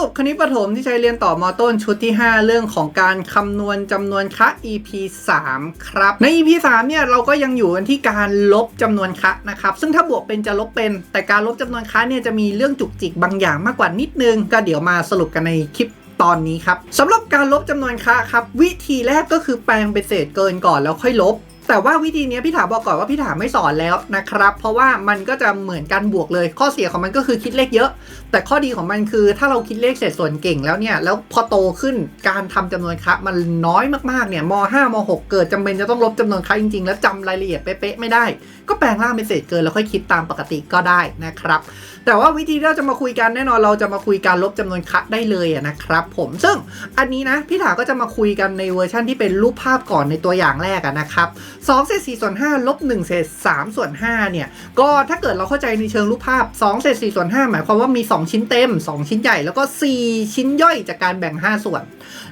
รุปคณิตประถมที่ใช้เรียนต่อมอต้นชุดที่ 5 เรื่องของการคำนวณจำนวนคะ EP 3 ครับ ใน EP 3เนี่ยเราก็ยังอยู่กันที่การลบจำนวนคะนะครับซึ่งถ้าบวกเป็นจะลบเป็น แต่การลบจำนวนคะเนี่ยจะมีเรื่องจุกจิกบางอย่างมากกว่านิดนึง ก็เดี๋ยวมาสรุปกันในคลิปตอนนี้ครับสำหรับการลบจำนวนคะครับวิธีแรกก็คือแปลงเป็นเศษเกินก่อนแล้วค่อยลบ แต่ว่าวิธีนี้พี่ถาบอกก่อนว่าพี่ถาไม่สอนแล้วนะครับ เพราะว่ามันก็จะเหมือนกันบวกเลย ข้อเสียของมันก็คือคิดเลขเยอะ แต่ข้อดีของมันคือถ้าเราคิดเลขเศษส่วนเก่งแล้วเนี่ย แล้วพอโตขึ้นการทำจำนวนคะมันน้อยมากๆเนี่ยม5ม6เกิดจำเป็นจะต้องลบจำนวนคะจริงๆ แล้วจำรายละเอียดเป๊ะๆไม่ได้ ก็แปลงร่างเป็นเศษเกินแล้วค่อยคิดตามปกติก็ได้นะครับ แต่ว่าวิธีที่เราจะมาคุยกันแน่นอนเราจะมาคุยการลบจำนวนคะได้เลยนะครับผมซึ่งอันนี้นะพี่ถาก็จะมาคุยกันในเวอร์ชันที่เป็นรูปภาพก่อนในตัวอย่างแรกนะครับ2เศษ4ส่วน5ลบ1เศษ3ส่วน5เนี่ยก็ถ้าเกิดเราเข้าใจในเชิงรูปภาพ2เศษ4ส่วน5หมายความว่ามี 2 ชิ้นเต็ม 2 ชิ้นใหญ่แล้วก็ 4 ชิ้นย่อยจากการแบ่ง 5 ส่วน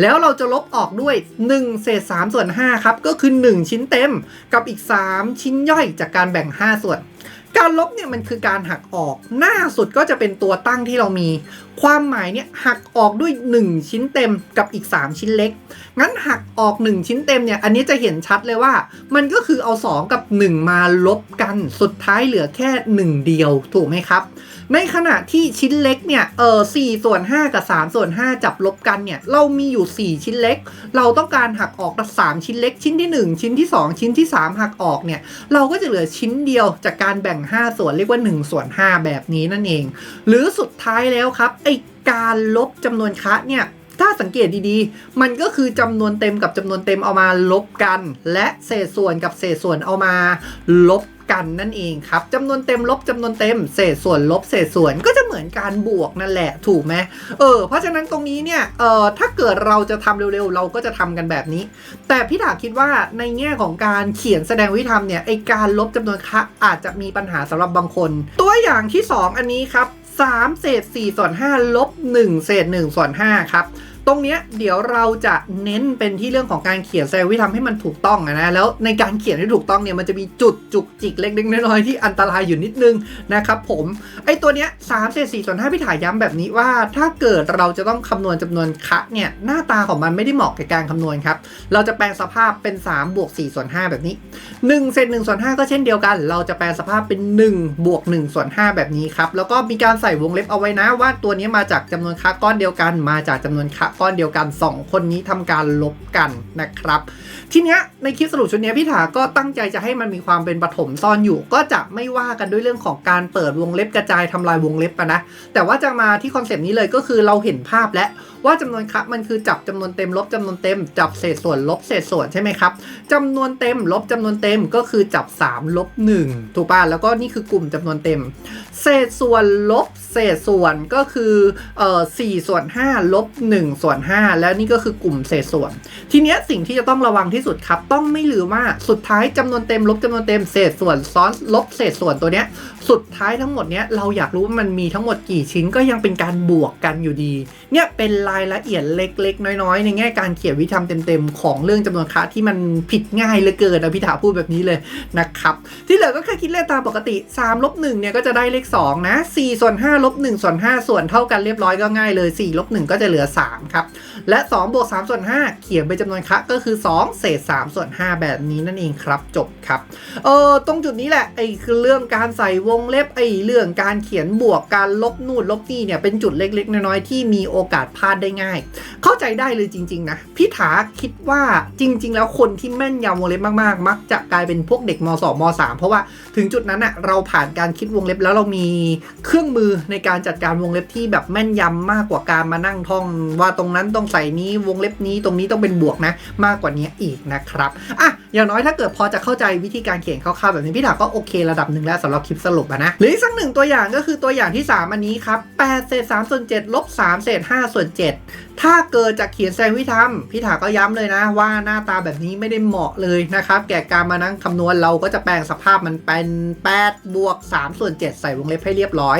แล้วเราจะลบออกด้วย1เศษ3ส่วน5ครับก็คือ 1 ชิ้นเต็มกับอีก 3 ชิ้นย่อยจากการแบ่ง 5 ส่วนการลบเนี่ยมันคือการหักออกหน้าสุดก็จะเป็นตัวตั้งที่เรามีความหมายเนี่ยหักออกด้วย 1 ชิ้นเต็มกับอีก 3 ชิ้นเล็ก งั้นหักออก 1 ชิ้นเต็มเนี่ยอันนี้จะเห็นชัดเลยว่า มันก็คือเอา 2 กับ 1 มาลบกันสุดท้ายเหลือแค่ 1 เดียวถูกไหมครับ ในขณะที่ชิ้นเล็กเนี่ยเออ4ส่วน 5 กับ3ส่วน 5 จับลบกันเนี่ยเรามีอยู่ 4 ชิ้นเล็ก เราต้องการหักออกสามชิ้นเล็ก ชิ้นที่ 1 ชิ้นที่ 2 ชิ้นที่ 3 หักออกเนี่ยเราก็จะเหลือชิ้นเดียวจากการแบ่ง 5 ส่วนเรียกว่า1ส่วน5แบบนี้นั่นเอง หรือสุดท้ายแล้วครับไอการลบจำนวนคะเนี่ยถ้าสังเกตดีๆ มันก็คือจำนวนเต็มกับจำนวนเต็มเอามาลบกัน และเศษส่วนกับเศษส่วนเอามาลบกันนั่นเองครับจำนวนเต็มลบจำนวนเต็ม เศษส่วนลบเศษส่วนก็จะเหมือนการบวกนั่นแหละถูกไหมเออเพราะฉะนั้นตรงนี้เนี่ยเออถ้าเกิดเราจะทำเร็วๆ เราก็จะทำกันแบบนี้ แต่พี่ถาคิดว่าในแง่ของการเขียนแสดงวิธีทำเนี่ยไอการลบจำนวนคะอาจจะมีปัญหาสำหรับบางคน ตัวอย่างที่ 2 อันนี้ครับ 3 เศษ4ส่วน5ลบ1เศษ1ส่วน5ครับ ตรงเนี้ยเดี๋ยวเราจะเน้นเป็นที่เรื่องของการเขียนแสดงวิธีทำให้มันถูกต้องอะนะแล้วในการเขียนให้ถูกต้องเนี่ยมันจะมีจุดจุกจิกเล็กๆน้อยๆที่อันตรายอยู่นิดนึงนะครับผมไอตัวเนี้ย3เศษ4ส่วน5พี่ถ่ายย้ำแบบนี้ว่า ถ้าเกิดเราจะต้องคำนวณจำนวนคะเนี่ยหน้าตาของมันไม่ได้เหมาะกับการคำนวณครับเราจะแปลงสภาพเป็น3บวก4ส่วน5แบบนี้1เศษ1ส่วน5ก็เช่นเดียวกัน เราจะแปลงสภาพเป็น1บวก1ส่วน5แบบนี้ครับแล้วก็มีการใส่วงเล็บเอาไว้นะว่าตัวนี้มาจากจำนวนค่าก้อนเดียวกันมาจากจำนวนค่าก้อนเดียวกัน 2 คนนี้ทำการลบกันนะครับ ทีเนี้ยในคลิปสรุปชุดเนี้ยพี่ถาก็ตั้งใจจะให้มันมีความเป็นปฐมซ่อนอยู่ ก็จะไม่ว่ากันด้วยเรื่องของการเปิดวงเล็บกระจายทำลายวงเล็บนะแต่ว่าจะมาที่คอนเซปต์นี้เลยก็คือเราเห็นภาพแล้วว่าจำนวนครับมันคือจับจำนวนเต็มลบจำนวนเต็ม จับเศษส่วนลบเศษส่วนใช่ไหมครับจำนวนเต็มลบจำนวนเต็มก็คือจับ3ลบ1ถูกป่ะแล้วก็นี่คือกลุ่มจำนวนเต็ม เศษส่วนลบเศษส่วนก็คือเอ่อ4ส่วน5ลบ1ส่วน5แล้วนี่ก็คือกลุ่มเศษส่วน ทีเนี้ยสิ่งที่จะต้องระวังที่สุดครับ ต้องไม่ลืมว่าสุดท้ายจำนวนเต็มลบจำนวนเต็มเศษส่วนซ้อนลบเศษส่วนตัวเนี้ย สุดท้ายทั้งหมดเนี้ยเราอยากรู้ว่ามันมีทั้งหมดกี่ชิ้นก็ยังเป็นการบวกกันอยู่ดี เนี่ยเป็นรายละเอียดเล็ก ๆ น้อยๆ ในแง่การเขียนวิธีทำเต็มๆ ของเรื่องจำนวนค่าที่มันผิดง่ายเหลือเกินนะพี่ถาพูดแบบนี้เลยนะครับที่เหลือก็แค่คิดเลขตามปกติ3ลบ1เนี่ยก็จะได้เลข2นะ4ส่วน5ลบ1ส่วน5ส่วนเท่ากันเรียบร้อยก็ง่ายเลย4ลบ1ก็จะเหลือ3ครับและ2บวก3ส่วน5เขียนเป็นจำนวนคะก็คือ2เศษ3ส่วน5แบบนี้นั่นเองครับจบครับเออตรงจุดนี้แหละไอ้คือเรื่องการใส่วงเล็บไอ้เรื่องการเขียนบวกการลบนู่นลบนี่เนี่ยเป็นจุดเล็กๆ น้อยๆที่มีโอกาสพลาดได้ง่าย เข้าใจได้เลยจริง ๆ นะพี่ถาคิดว่าจริง ๆ แล้วคนที่แม่นยำวงเล็บมากๆ มักจะกลายเป็นพวกเด็กม 2ม3เพราะว่าถึงจุดนั้นอะเราผ่านการคิดวงเล็บแล้วเรามีเครื่องมือในการจัดการวงเล็บที่แบบแม่นยำมากกว่าการมานั่งท่อง ว่าตรงนั้นต้องใส่นี้วงเล็บนี้ตรงนี้ต้องเป็นบวกนะ มากกว่านี้อีกนะครับอะอย่างน้อยถ้าเกิดพอจะเข้าใจวิธีการเขียนคร่าวๆแบบนี้พี่ถาก็โอเคระดับหนึ่งแล้วสำหรับคลิปสรุปนะหรืออีกสักหนึ่งตัวอย่างก็คือตัวอย่างที่ 3 อันนี้ครับ8เศษ3ส่วน7ลบ3เศษ5ส่วน7ถ้าเกิดจากเขียนแซงวิธีทำพี่ถาก็ย้ำเลยนะว่าหน้าตาแบบนี้ไม่ได้เหมาะเลยนะครับแก่การมานั่งคำนวณเราก็จะแปลงสภาพมันเป็น8บวก3ส่วน7ใส่วงเล็บให้เรียบร้อย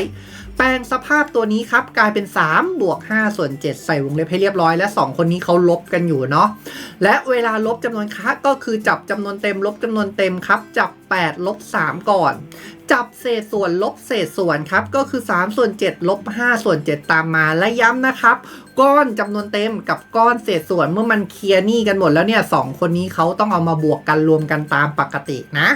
ปลงสภาพตัวนี้ครับ กลายเป็น3บวก5ส่วน7 ใส่วงเล็บให้เรียบร้อย และ 2 คนนี้เขาลบกันอยู่เนาะและเวลาลบจำนวนค่ะก็คือจับจำนวนเต็มลบจำนวนเต็มครับ จับ 8 ลบ 3 ก่อน จับเศษส่วนลบเศษส่วนครับ ก็คือ 3 ส่วน 7 ลบ 5 ส่วน 7 ตามมาและย้ำนะครับ ก้อนจำนวนเต็มกับก้อนเศษส่วนเมื่อมันเคลียร์หนี้กันหมดแล้วเนี่ยสองคนนี้เขาต้องเอามาบวกกันรวมกันตามปกตินะ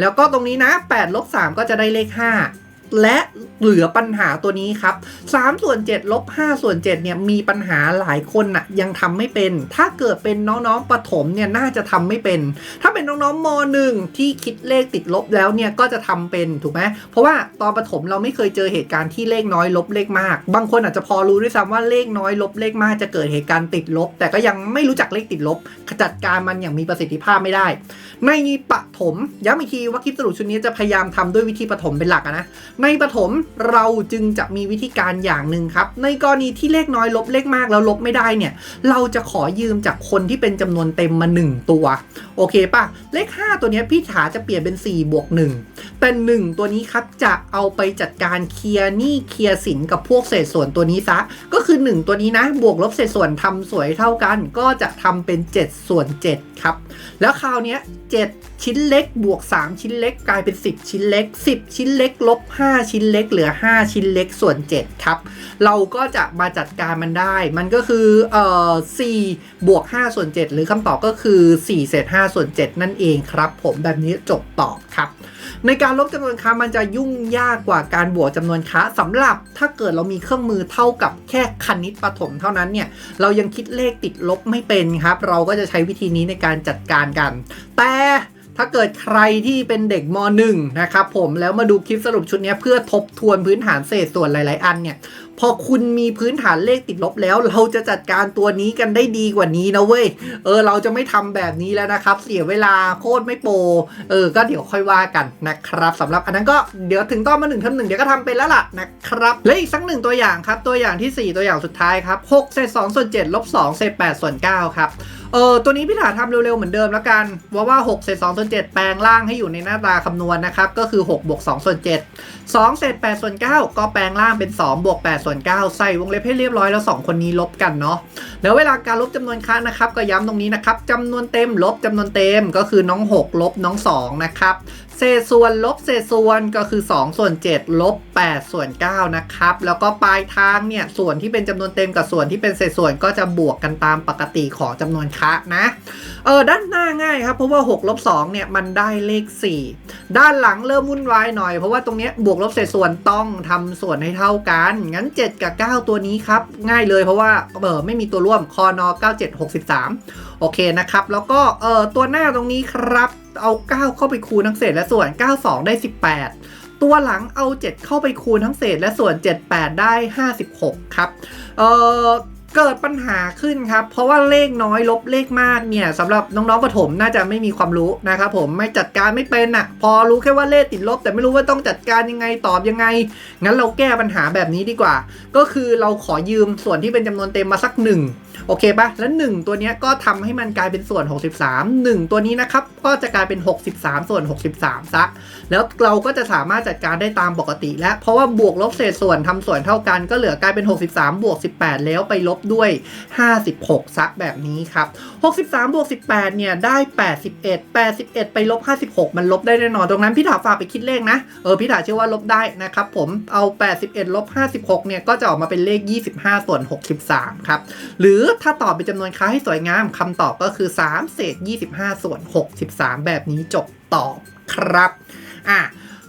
แล้วก็ตรงนี้นะ8ลบ3ก็จะได้เลข 5 และเหลือปัญหาตัวนี้ครับ3ส่วน7ลบ5ส่วน7เนี่ยมีปัญหาหลายคนน่ะยังทำไม่เป็น ถ้าเกิดเป็นน้องๆประถมเนี่ยน่าจะทำไม่เป็น ถ้าเป็นน้องๆม .1 ที่คิดเลขติดลบแล้วเนี่ยก็จะทำเป็นถูกไหมเพราะว่าตอนประถมเราไม่เคยเจอเหตุการณ์ที่เลขน้อยลบเลขมาก บางคนอาจจะพอรู้ด้วยซ้ำว่าเลขน้อยลบเลขมากจะเกิดเหตุการณ์ติดลบ แต่ก็ยังไม่รู้จักเลขติดลบจัดการมันอย่างมีประสิทธิภาพไม่ได้ ในปฐมย้ำอีกทีว่าคลิปสรุปชุดนี้จะพยายามทำด้วยวิธีปฐมเป็นหลักนะในปฐมเราจึงจะมีวิธีการอย่างหนึ่งครับ ในกรณีที่เลขน้อยลบเลขมากแล้วลบไม่ได้เนี่ย เราจะขอยืมจากคนที่เป็นจำนวนเต็มมา 1 ตัว โอเคป่ะเลข 5 ตัวนี้พี่ถาจะเปลี่ยนเป็น 4 บวก 1 แต่ 1 ตัวนี้ครับจะเอาไปจัดการเคลียร์หนี้เคลียร์สินกับพวกเศษส่วนตัวนี้ซะ ก็คือ 1 ตัวนี้นะ บวกลบเศษส่วนทำสวยเท่ากัน ก็จะทำเป็น 7 ส่วน7ครับ แล้วคราวนี้7ชิ้นเล็กบวก 3 ชิ้นเล็กกลายเป็น 10 ชิ้นเล็ก 10 ชิ้นเล็กลบ 5 ชิ้นเล็กเหลือ 5 ชิ้นเล็กส่วน 7 ครับ เราก็จะมาจัดการมันได้ มันก็คือเอ่อ4บวก 5 ส่วน 7 หรือคำตอบก็คือ4เศษ5ส่วน 7 นั่นเองครับ ผมแบบนี้จบตอบครับ ในการลบจำนวนค้ามันจะยุ่งยากกว่าการบวกจำนวนค้าสำหรับถ้าเกิดเรามีเครื่องมือเท่ากับแค่คณิตปฐมเท่านั้นเนี่ยเรายังคิดเลขติดลบไม่เป็นครับ เราก็จะใช้วิธีนี้ในการจัดการกัน แต่ ถ้าเกิดใครที่เป็นเด็กม .1 นะครับผมแล้วมาดูคลิปสรุปชุดนี้เพื่อทบทวนพื้นฐานเศษส่วนหลาย ๆ อันเนี่ย พอคุณมีพื้นฐานเลขติดลบแล้ว เราจะจัดการตัวนี้กันได้ดีกว่านี้นะเว้ย เออ เราจะไม่ทำแบบนี้แล้วนะครับ เสียเวลาโคตรไม่โปรเออ ก็เดี๋ยวค่อยว่ากันนะครับสำหรับอันนั้นก็เดี๋ยวถึงตอนมาหนึ่งทำหนึ่งเดี๋ยวก็ทำเป็นแล้วล่ะนะครับและอีกสักหนึ่งตัวอย่างครับ ตัวอย่างที่ 4 ตัวอย่างสุดท้ายครับ6เศษ2ส่วน7ลบ2เศษ8ส่วน9ครับเออตัวนี้พี่ถาทำเร็วๆเหมือนเดิมแล้วกันว่าว่า6เศษ2ส่วน7แปลงร่างให้อยู่ในหน้าตาคำนวณนะครับก็คือ6บวก2ส่วน7 2เศษ8ส่วน9ก็แปลงร่างเป็น2บวก8ส่วน9ใส่วงเล็บให้เรียบร้อยแล้ว 2 คนนี้ลบกันเนาะแล้วเวลาการลบจำนวนค้านะครับ ก็ย้ำตรงนี้นะครับจำนวนเต็มลบจำนวนเต็มก็คือน้อง 6 ลบน้อง 2 นะครับเศษส่วนลบเศษส่วนก็คือ 2 ส่วน 7 ลบ 8 ส่วน 9 นะครับ แล้วก็ปลายทางเนี่ย ส่วนที่เป็นจำนวนเต็มกับส่วนที่เป็นเศษส่วนก็จะบวกกันตามปกติของจำนวนคะนะ เออด้านหน้าง่ายครับเพราะว่า6ลบ2เนี่ยมันได้เลข 4 ด้านหลังเริ่มวุ่นวายหน่อยเพราะว่าตรงเนี้ยบวกลบเศษส่วนต้องทำส่วนให้เท่ากัน งั้น 7 กับ 9 ตัวนี้ครับ ง่ายเลยเพราะว่าเออไม่มีตัวร่วมคอนอ9763 โอเคนะครับ แล้วก็เออตัวหน้าตรงนี้ครับ เอา 9 เข้าไปคูณทั้งเศษและส่วน 92 ได้ 18ตัวหลังเอา 7 เข้าไปคูณทั้งเศษและส่วน 78 ได้ 56 ครับ เออ เกิดปัญหาขึ้นครับ เพราะว่าเลขน้อยลบเลขมากเนี่ยสำหรับน้องๆประถมน่าจะไม่มีความรู้นะครับผมไม่จัดการไม่เป็นอะ่ะ พอรู้แค่ว่าเลขติดลบ แต่ไม่รู้ว่าต้องจัดการยังไงตอบยังไง งั้นเราแก้ปัญหาแบบนี้ดีกว่า ก็คือเราขอยืมส่วนที่เป็นจำนวนเต็มมาสักหนึ่ง โอเคปะแล้ว 1 ตัวนี้ก็ทำให้มันกลายเป็นส่วน 63 1 ตัวนี้นะครับ ก็จะกลายเป็น 63 ส่วน 63 ซะ แล้วเราก็จะสามารถจัดการได้ตามปกติ แล้วเพราะว่าบวกลบเศษส่วนทำส่วนเท่ากันก็เหลือกลายเป็น 63 บวก 18 แล้วไปลบด้วย 56 ซะแบบนี้ครับ 63 บวก 18 เนี่ย ได้ 81 81 ไปลบ 56 มันลบได้แน่นอนตรงนั้นพี่ถาฝากไปคิดเลขนะ เออพี่ถาเชื่อว่าลบได้นะครับผมเอา 81 ลบ 56 เนี่ยก็จะออกมาเป็นเลข 25 ส่วน 63 ครับ หรือถ้าตอบเป็นจำนวนค้าให้สวยงามคำตอบก็คือ 3 เศษ 25 ส่วน 63 แบบนี้จบตอบครับ อะ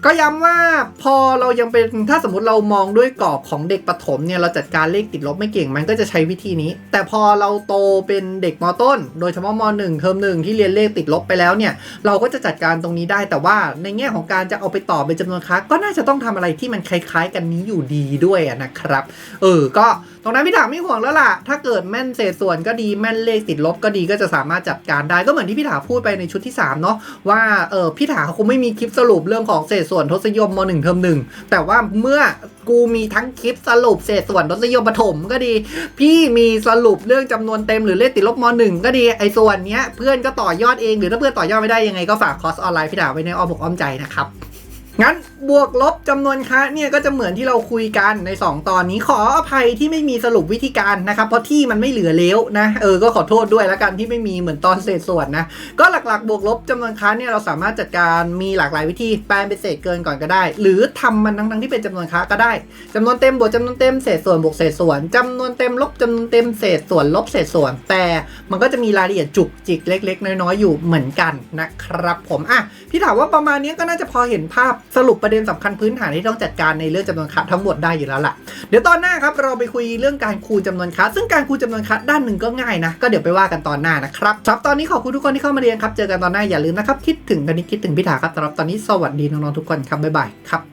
ก็ย้ำว่าพอเรายังเป็นถ้าสมมติเรามองด้วยกรอบของเด็กประถมเนี่ยเราจัดการเลขติดลบไม่เก่งมันก็จะใช้วิธีนี้ แต่พอเราโตเป็นเด็กมต้น โดยเฉพาะมหนึ่งเทอมหนึ่งที่เรียนเลขติดลบไปแล้วเนี่ย เราก็จะจัดการตรงนี้ได้แต่ว่าในแง่ของการจะเอาไปต่อเป็นจำนวนค้าก็น่าจะต้องทำอะไรที่มันคล้าย ๆ กันนี้อยู่ดีด้วยนะครับ เออก็ รงนั้นพี่ถามไม่ห่วงแล้วล่ะ ถ้าเกิดแม่นเศษส่วนก็ดีแม่นเลขติดลบก็ดีก็จะสามารถจัดการได้ก็เหมือนที่พี่ถาพูดไปในชุดที่3เนาะว่าเออพี่ถาคงไม่มีคลิปสรุปเรื่องของเศษส่วนทศนิยมม .1 เทอมหนึ่งแต่ว่าเมื่อกูมีทั้งคลิปสรุปเศษส่วนทศนิยมปฐมก็ดี พี่มีสรุปเรื่องจำนวนเต็มหรือเลขติดลบม .1 ก็ดีไอ้ส่วนเนี้ยเพื่อนก็ต่อยอดเองหรือถ้าเพื่อนต่อยอดไม่ได้ยังไงก็ฝากคอร์สออนไลน์พี่ถาไว้ในอ้อมอกอ้อมใจนะครับงั้น บวกลบจำนวนคะเนี่ยก็จะเหมือนที่เราคุยกันใน 2 ตอนนี้ขออภัยที่ไม่มีสรุปวิธีการนะครับเพราะที่มันไม่เหลือแล้วนะเออก็ขอโทษด้วยล้วกันที่ไม่มีเหมือนตอนเศษส่วนนะก็หลักๆ บวกลบจำนวนคะเนี่ยเราสามารถจัดการมีหลากหลายวิธีแปลเป็นเศษเกินก่อนก็ได้ หรือทำมันทั้งๆที่เป็นจำนวนคะก็ได้จำนวนเต็มบวกจำนวนเต็มเศษส่วนบวกเศษส่วนจำนวนเต็มลบจำนวนเต็มเศษส่วนลบเศษส่วน แต่มันก็จะมีรายละเอียดจุกจิกเล็ก ๆ น้อยๆอยู่เหมือนกันนะครับผมอะพี่ถามว่าประมาณนี้ก็น่าจะพอเห็นภาพสรุปประเด็น็นสำคัญพื้นฐานที่ต้องจัดการในเรื่องจำนวนคะทั้งหมดได้อยู่แล้วล่ะ เดี๋ยวตอนหน้าครับเราไปคุยเรื่องการคูณจำนวนคัสซึ่งการคูณจำนวนคัสด้านหนึ่งก็ง่ายนะ ก็เดี๋ยวไปว่ากันตอนหน้านะครับครับตอนนี้ขอบคุณทุกคนที่เข้ามาเรียนครับ เจอกันตอนหน้าอย่าลืมนะครับ คิดถึงกันนี้คิดถึงพิธาครับสำหรับตอนนี้สวัสดีน้องๆทุกคนครับบ๊ายบายครับ